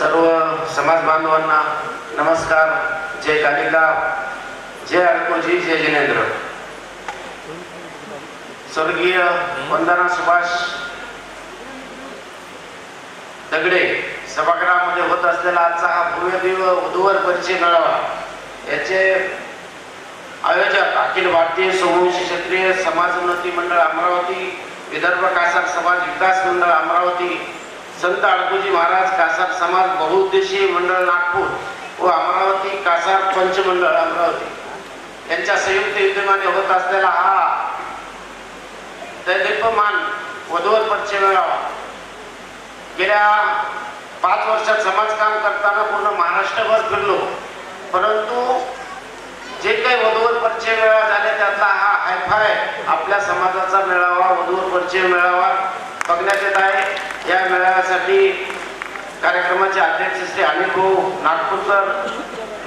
सर्व समाज बांधवांना नमस्कार. जय कालिका जय अडकोजी जय जिनेंद्र. स्वर्गीय वंदना सुभाष दगडे सभागृहामध्ये होत असलेला आजचा हा भव्यदिव वधूवर परिचय मेळावा. याचे आयोजक अखिल भारतीय सोमवंशी क्षत्रिय समाज उन्नती मंडळ अमरावती विदर्भ कासार समाज विकास मंडळ अमरावती संत अडकोजी महाराज कासार समाज बहुउद्देशीय मंडळ नागपूर व अमरावती कासार पंचमंडळ अमरावती. यांच्या संयुक्त विद्यमाने होत असलेला हा दैदिप्यमान वधूवर परिचय मेळावा गेल्या पाच वर्षात समाजकाम करताना पूर्ण महाराष्ट्रभर फिरलो. परंतु जे काही वधूवर परिचय मेळावा झाले त्यातला हा हायफाय आपल्या समाजाचा मेळावा वधूवर परिचय मेळावा बघण्यात येत आहे. या मेळाव्यासाठी कार्यक्रमाचे अध्यक्ष श्री अनिल भाऊ नागपूरकर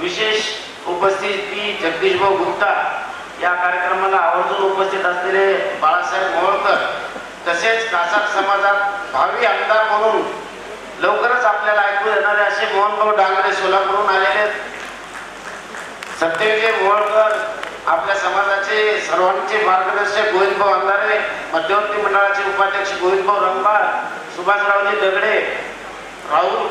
विशेष उपस्थिती जगदीश भाऊ गुप्ता या कार्यक्रमाला आवर्जून उपस्थित असलेले बाळासाहेब मोहोळकर तसेच कासार समाजात भावी आमदार म्हणून लवकरच आपल्याला ऐकू येणारे असे मोहनभाऊ डांगरे सोलापूरहून आलेले आहेत. सत्यविजय मोहन आपल्या समाजाचे सर्वांचे मार्गदर्शक गोविंदभाऊ अंधारे मध्यवर्ती मंडळाचे उपाध्यक्ष गोविंदभाऊ रंगाळ सुभाषरावजी दगडे राहुल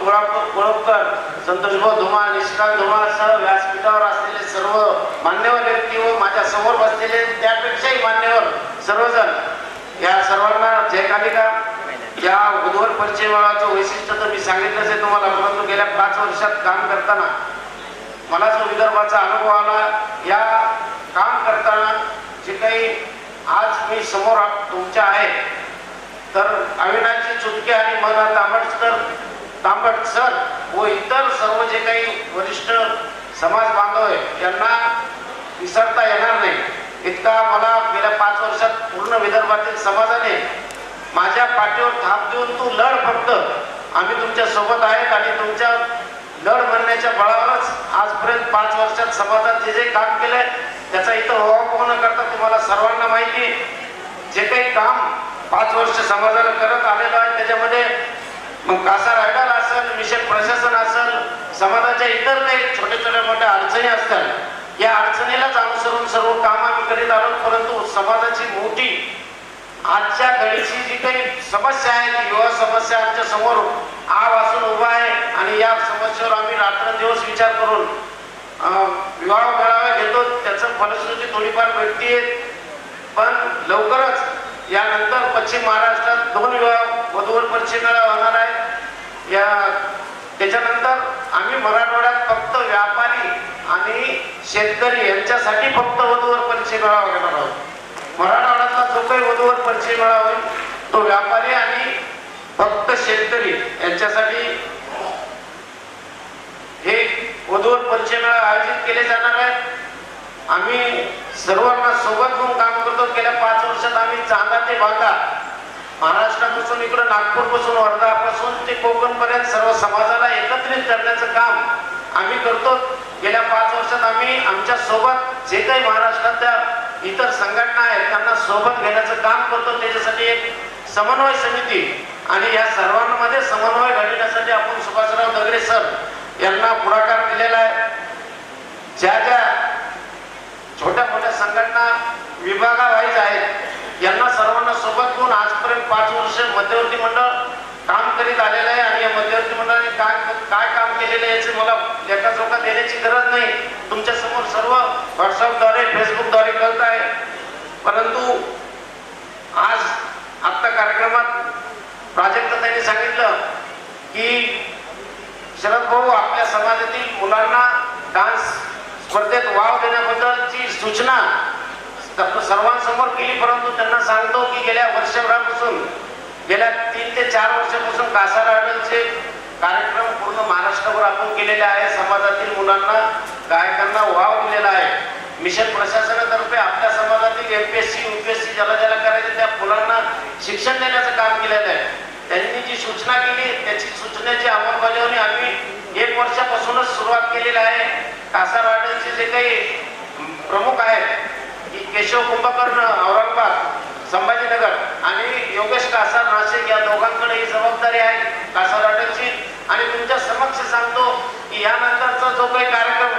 कोळपकर संतोषभाऊ धुमाळ निष्कांत धुमाळसह व्यासपीठावर असलेले सर्व मान्यवर व्यक्ती व माझ्यासमोर बसलेले त्यापेक्षाही मान्यवर सर्वजण. या सर्वांना जय कालिका. या उद्वर परिचय वैशिष्ट्य तर मी सांगितलंच आहे तुम्हाला परंतु गेल्या पाच वर्षात काम करताना मला जो विदर्भाचा अनुभव आला या काम करताना जे काही आज मी समोर तुमच्या आहे. तर अविनाशी चुटके आणि मना तांबटकर तांबटसर व इतर सर्व जे काही वरिष्ठ समाज बांधव आहे यांना विसरता येणार नाही. इतका मला गेल्या पाच वर्षात पूर्ण विदर्भातील समाजाने माझ्या पाठीवर थाप देऊन तू लढ फक्त. आम्ही तुमच्यासोबत आहेत आणि तुमच्या लढ म्हणण्याच्या बळावरच आजपर्यंत पाच वर्षात समाजात जे जे काम केलंय त्याचा इथं होवा न करता तुम्हाला सर्वांना माहिती आहे. जे काही काम पाच वर्ष समाजाला करत आलेलं आहे त्याच्यामध्ये मग कासा रायडाल असेल मिशन प्रशासन असेल समाजाच्या इतर काही छोट्या छोट्या मोठ्या अडचणी असतात या अडचणीलाच अनुसरून सर्व काम आम्ही करीत आलो परंतु समाजाची मोठी आजच्या घडीची जी काही समस्या आहे ती युवा समस्या आमच्यासमोर आव असून उभा आहे आणि या समस्येवर आम्ही रात्रंदिवस विचार करून विवाह मेळावा घेतो त्याचं फलश्रुती थोडीफार भेटतीये. यानंतर पश्चिम महाराष्ट्रात दोन वेळा वधूवर परिषद मेळावा होणार आहे. या त्याच्यानंतर आम्ही मराठवाड्यात फक्त व्यापारी आणि शेतकरी यांच्यासाठी फक्त वधूवर परिचय मेळावा घेणार आहोत. मराठवाड्यातला जो काही वधूवर परिचय मेळावा होईल तो व्यापारी आणि फक्त शेतकरी यांच्यासाठी हे वधूवर परिचय मेळावा आयोजित केले जाणार आहेत. आम्ही सर्वांना सोबत घेऊन काम करतो. गेल्या पाच वर्षात आम्ही चांदा ते भागा महाराष्ट्रापासून इकडं नागपूरपासून वर्धापासून ते कोकणपर्यंत सर्व समाजाला एकत्रित करण्याचं काम आम्ही करतो. गेल्या पाच वर्षात आम्ही आमच्यासोबत जे काही महाराष्ट्रातल्या इतर संघटना आहेत त्यांना सोबत घेण्याचं काम करतो. त्याच्यासाठी एक समन्वय समिती आणि या सर्वांमध्ये समन्वय घडविण्यासाठी आपण सुभाषराव दगडे सर यांना पुढाकार दिलेला आहे. ज्या ज्या छोट्या मोठ्या संघटना विभागावाईज आहेत. यांना सर्वांना सोबत घेऊन आजपर्यंत पाच वर्ष मध्यवर्ती मंडळ काम करीत आलेलं आहे आणि या मध्यवर्ती मंडळाने काय काय काम केलेलं आहे याची मला लेखाजोखा देण्याची गरज नाही. तुमच्यासमोर सर्व व्हॉट्सअपद्वारे फेसबुकद्वारे कळत आहे. परंतु आज आत्ता कार्यक्रमात प्राजक्त त्यांनी सांगितलं की शरद भाऊ आपल्या समाजातील मुलांना डान्स स्पर्धेत वाव देण्याबद्दलची सूचना सर्वांसमोर केली परंतु त्यांना सांगतो की गेल्या वर्षभरापासून गेल्या तीन ते चार वर्षापासून कासार आडलचे कार्यक्रम पूर्ण महाराष्ट्रभर आपण केलेले आहे. समाजातील मुलांना गायकांना वाव दिलेला आहे. मिशन प्रशासनातर्फे आपल्या समाजातील एमपीएससी युपीएससी ज्याला ज्याला करायचे त्या मुलांना शिक्षण देण्याचं काम केलेलं आहे. त्यांनी जी सूचना केली त्याची सूचनेची अंमलबजावणी आम्ही वर्षापासूनच सुरुवात केलेली आहे. कासार कासारवाड्याचे जे काही प्रमुख आहेत की केशव कुंभकर्ण औरंगाबाद संभाजीनगर आणि योगेश कासार नाशिक या दोघांकडे ही जबाबदारी आहे. कासार कासारवाड्याची आणि तुमच्या समक्ष सांगतो की यानंतरचा जो काही कार्यक्रम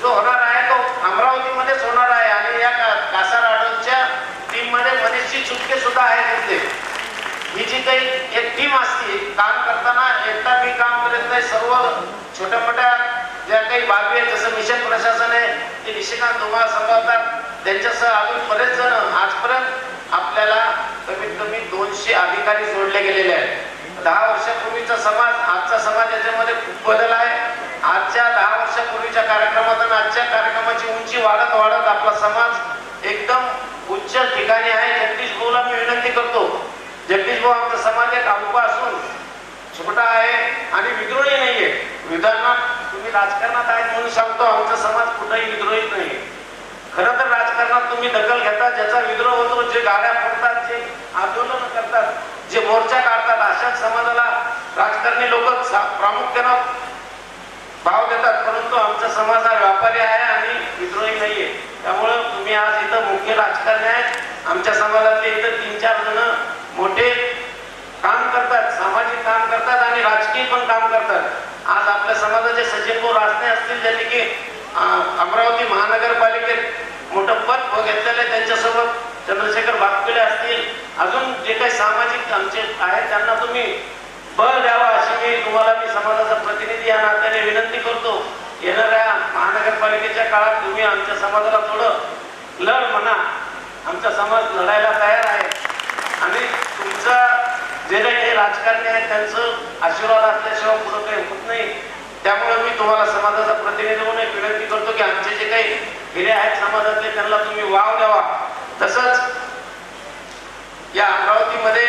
जो होणार आहे तो अमरावतीमध्येच होणार आहे. आणि या कासार कासारवाड्यांच्या टीममध्ये मनीषची चुटके सुद्धा आहेत तिथले ही जी काही एक टीम असते काम सर्व छोट्या मोठ्या ज्या काही बाबी आहेत जसं मिशन प्रशासन आहे ते निशिकांत तुम्हाला सांभाळतात. त्यांच्यासह अजून बरेच जण आजपर्यंत आपल्याला कमीत कमी दोनशे अधिकारी जोडले गेलेले आहेत. दहा वर्षापूर्वीचा समाज आजचा समाज याच्यामध्ये खूप बदल आहे. आजच्या दहा वर्षापूर्वीच्या कार्यक्रमात आणि आजच्या कार्यक्रमाची उंची वाढत वाढत आपला समाज एकदम उच्च ठिकाणी आहे. जगदीश भाऊला मी विनंती करतो. जगदीश भाऊ आमचा समाज एक अल्प असून छोटा आहे आणि विद्रोही नाहीये विधानात तुम्ही राजकारणात आहेत म्हणून सांगतो आमचा समाज कुठेही विद्रोही नाही. खरं तर राजकारणात तुम्ही दखल घेता ज्याचा विद्रोह होतो जे गाड्या फोडतात जे आंदोलन करतात जे मोर्चा काढतात अशा समाजाला राजकारणी लोक प्रामुख्यानं भाव देतात. परंतु आमचा समाज हा व्यापारी आहे आणि विद्रोही नाहीये. त्यामुळं तुम्ही आज इथं मुख्य राजकारणी आहेत. आमच्या समाजातले इथं तीन चार जण मोठे काम करतात सामाजिक काम करतात आणि राजकीय पण काम करतात. आज आपल्या समाजात असतील ज्यांनी की अमरावती महानगरपालिकेत मोठं पद घेतलेलं आहे त्यांच्यासोबत. चंद्रशेखर बागपिळे असतील. अजून जे काही सामाजिक आमचे आहेत त्यांना तुम्ही बळ द्यावा अशी मी तुम्हाला मी समाजाचा प्रतिनिधी या नात्याने विनंती करतो. येणाऱ्या महानगरपालिकेच्या काळात तुम्ही आमच्या समाजाला थोडं लढ म्हणा. आमचा समाज लढायला तयार आहे. आणि तुमचा जे काही काही राजकारणी आहेत त्यांचं आशीर्वाद असल्याशिवाय पुढं काही होत नाही. त्यामुळे मी तुम्हाला समाजाचा प्रतिनिधी म्हणून एक विनंती करतो की आमचे जे काही हिरे आहेत समाजातले त्यांना तुम्ही वाव द्यावा. तसंच या अमरावतीमध्ये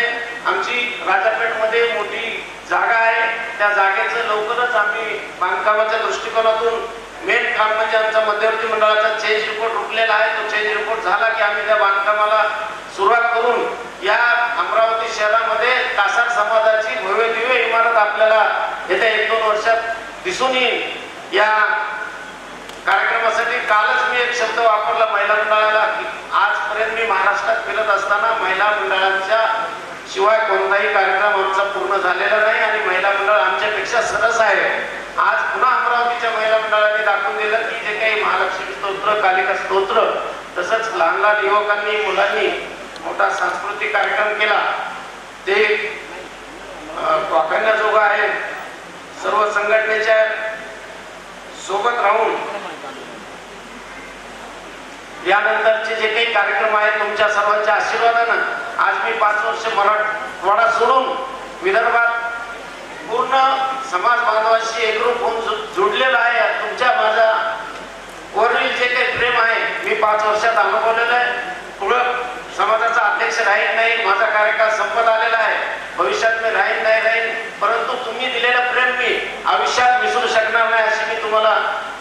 आमची राजापेठमध्ये मोठी जागा आहे. त्या जागेचं लवकरच आम्ही बांधकामाच्या दृष्टिकोनातून मेन काम म्हणजे आमचा मध्यवर्ती मंडळाचा चेंज रिपोर्ट उठलेला आहे. तो चेंज रिपोर्ट झाला की आम्ही त्या बांधकामाला सुरुवात करून या अमरावती शहरामध्ये कासार समाजाची भव्य दिव्य इमारत आपल्याला येत्या एक दिसून येईल. या कार्यक्रमासाठी कालच मी एक शब्द वापरला महिला मंडळाला की आजपर्यंत मी महाराष्ट्रात फिरत असताना महिला मंडळांच्या शिवाय कोणताही कार्यक्रम आमचा पूर्ण झालेला नाही आणि महिला मंडळ आमच्यापेक्षा सरस आहे. आज पुन्हा अमरावतीच्या महिला मंडळाने दाखवून दिलं की जे काही महालक्ष्मी स्तोत्र कालिका स्तोत्र तसंच लहान लहान युवकांनी मुलांनी मोठा सांस्कृतिक कार्यक्रम केला. ते अं, आहे सर्व संघटनेच्या सोबत राहून यानंतरचे जे काही कार्यक्रम आहेत तुमच्या सर्वांच्या आशीर्वादानं आज मी पाच वर्ष मराठवाडा सोडून विदर्भात पूर्ण समाज बांधवांशी एकरूप होऊन जोडलेला जुडलेला आहे तुमच्या माझ्या वरील जे काही प्रेम आहे मी पाच वर्षात अनुभवलेलं आहे. पुढं अध्यक्ष राहील नाही माझा कार्यकाळ संपत आलेला आहे. भविष्यात मी राहील नाही राहील. परंतु तुम्ही दिलेलं प्रेम मी आयुष्यात विसरू शकणार नाही अशी मी तुम्हाला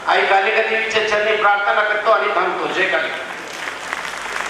आई कालिका देवीच्या चरणी प्रार्थना करतो आणि थांबतो जय कालिका